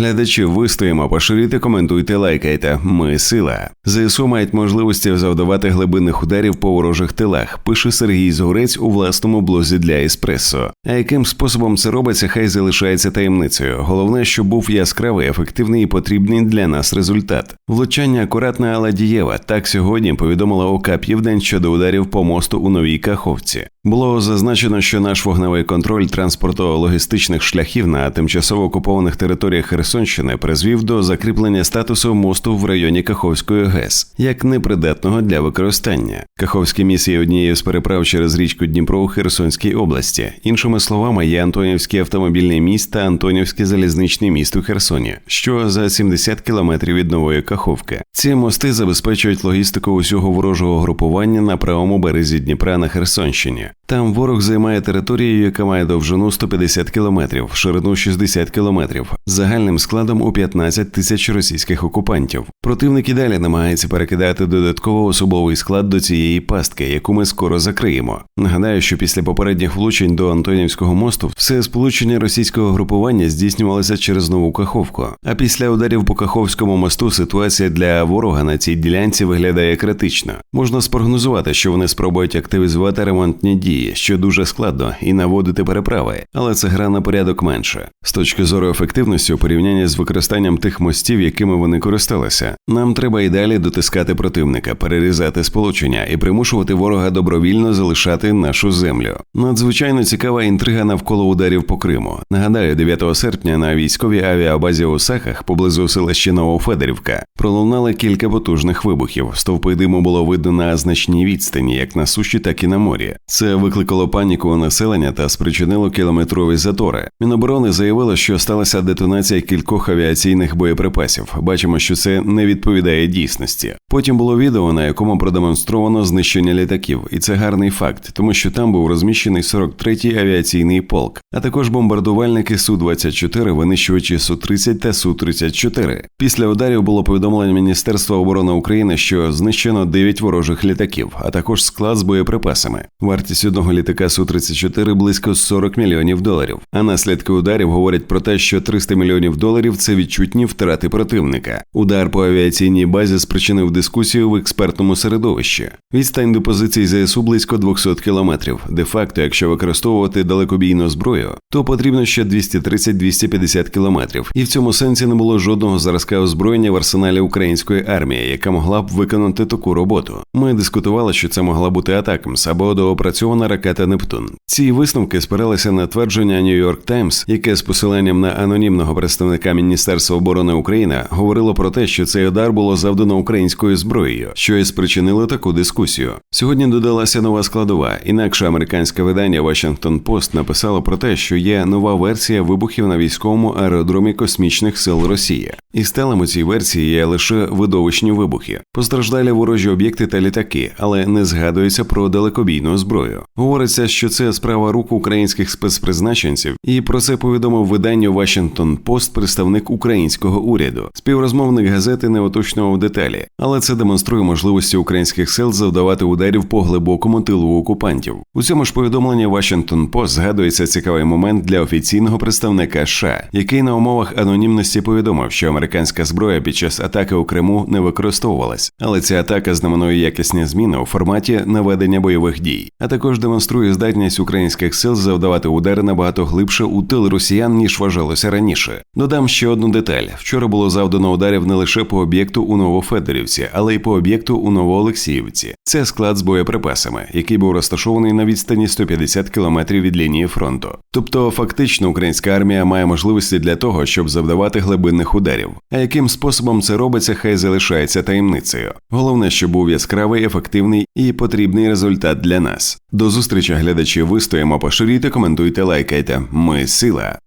Глядачі, вистоїмо, поширюйте, коментуйте, лайкайте. Ми сила. ЗСУ мають можливості завдавати глибинних ударів по ворожих тилах. Пише Сергій Згурець у власному блозі для еспресо. А яким способом це робиться, хай залишається таємницею. Головне, щоб був яскравий, ефективний і потрібний для нас результат. Влучання акуратна, але дієва. Так сьогодні повідомила ОК Південь щодо ударів по мосту у новій Каховці. Було зазначено, що наш вогневий контроль транспортно-логістичних шляхів на тимчасово окупованих територіях Херсонщини призвів до закріплення статусу мосту в районі Каховської ГЕС як непридатного для використання. Каховське місце є однією з переправ через річку Дніпро у Херсонській області. Іншими словами, є Антонівський автомобільний міст та Антонівський залізничний міст у Херсоні, що за 70 кілометрів від нової Каховки. Ці мости забезпечують логістику усього ворожого групування на правому березі Дніпра на Херсонщині. Там ворог займає територію, яка має довжину 150 кілометрів, ширину 60 кілометрів, загальним складом у 15 тисяч російських окупантів. Противник і далі намагається перекидати додатково особовий склад до цієї пастки, яку ми скоро закриємо. Нагадаю, що після попередніх влучень до Антонівського мосту все сполучення російського групування здійснювалося через нову Каховку. А після ударів по Каховському мосту ситуація для ворога на цій ділянці виглядає критично. Можна спрогнозувати, що вони спробують активізувати ремонтні дії, що дуже складно, і наводити переправи, але це гра на порядок менше. З точки зору ефективності у порівнянні з використанням тих мостів, якими вони користалися, нам треба і далі дотискати противника, перерізати сполучення і примушувати ворога добровільно залишати нашу землю. Надзвичайно цікава інтрига навколо ударів по Криму. Нагадаю, 9 серпня на військовій авіабазі у Сахах поблизу селища Новофедерівка пролунали кілька потужних вибухів. Стовпи диму було видно на значній відстані, як на суші, так і на морі. Це викликало паніку у населення та спричинило кілометрові затори. Міноборони заявило, що сталася детонація кількох авіаційних боєприпасів. Бачимо, що це не відповідає дійсності. Потім було відео, на якому продемонстровано знищення літаків, і це гарний факт, тому що там був розміщений 43-й авіаційний полк, а також бомбардувальники су 24 винищувачі су 30 та су 34 Після ударів було повідомлення Міністерства оборони України, що знищено 9 ворожих літаків, а також склад з боєприпасами. Вартість одного літака су 34 близько 40 мільйонів доларів. А наслідки ударів говорять про те, що 300 мільйонів доларів це відчутні втрати противника. Удар по авіаційній базі спричинив дискусію в експертному середовищі. Відстань до позицій ЗСУ близько 200 кілометрів. Де факто, якщо використовувати далекобійну зброю, то потрібно ще 230-250 кілометрів. І в цьому сенсі не було жодного зразка озброєння в арсеналі української армії, яка могла б виконати таку роботу. Ми дискутували, що це могла бути Атакамс або доопрацьована ракета Нептун. Ці висновки спиралися на твердження York Times, яке з посиланням на анонімного представника Міністерства оборони України говорило про те, що цей удар було завдано українською зброєю, що і спричинило таку дискусію. Сьогодні додалася нова складова. Інакше американське видання Washington Post написало про те, що є нова версія вибухів на військовому аеродромі космічних сил Росії. І стелем у цій версії є лише видовищні вибухи, постраждалі ворожі об'єкти та літаки, але не згадується про далекобійну зброю. Говориться, що це справа рук українських спецпризначенців, і про це повідомив виданню Washington Post представник українського уряду. Співрозмовник газети не уточнював деталі, але це демонструє можливості українських сил завдавати ударів по глибокому тилу окупантів. У цьому ж повідомленні Washington Post згадується цікавий момент для офіційного представника США, який на умовах анонімності повідомив, що американська зброя під час атаки у Криму не використовувалась, але ця атака знаменує якісні зміни у форматі наведення бойових дій, а також демонструє здатність українських сил завдавати удари набагато глибше у тил росіян ніж вважалося раніше. Додам ще одну деталь: вчора було завдано ударів не лише по об'єкту у Новофедорівці, але й по об'єкту у Новоолексіївці. Це склад з боєприпасами, який був розташований на відстані 150 кілометрів від лінії фронту. Тобто, фактично, українська армія має можливості для того, щоб завдавати глибинних ударів. А яким способом це робиться, хай залишається таємницею. Головне, щоб був яскравий, ефективний і потрібний результат для нас. До зустрічі, глядачі. Вистоїмо, поширюйте, коментуйте, лайкайте. Ми сила.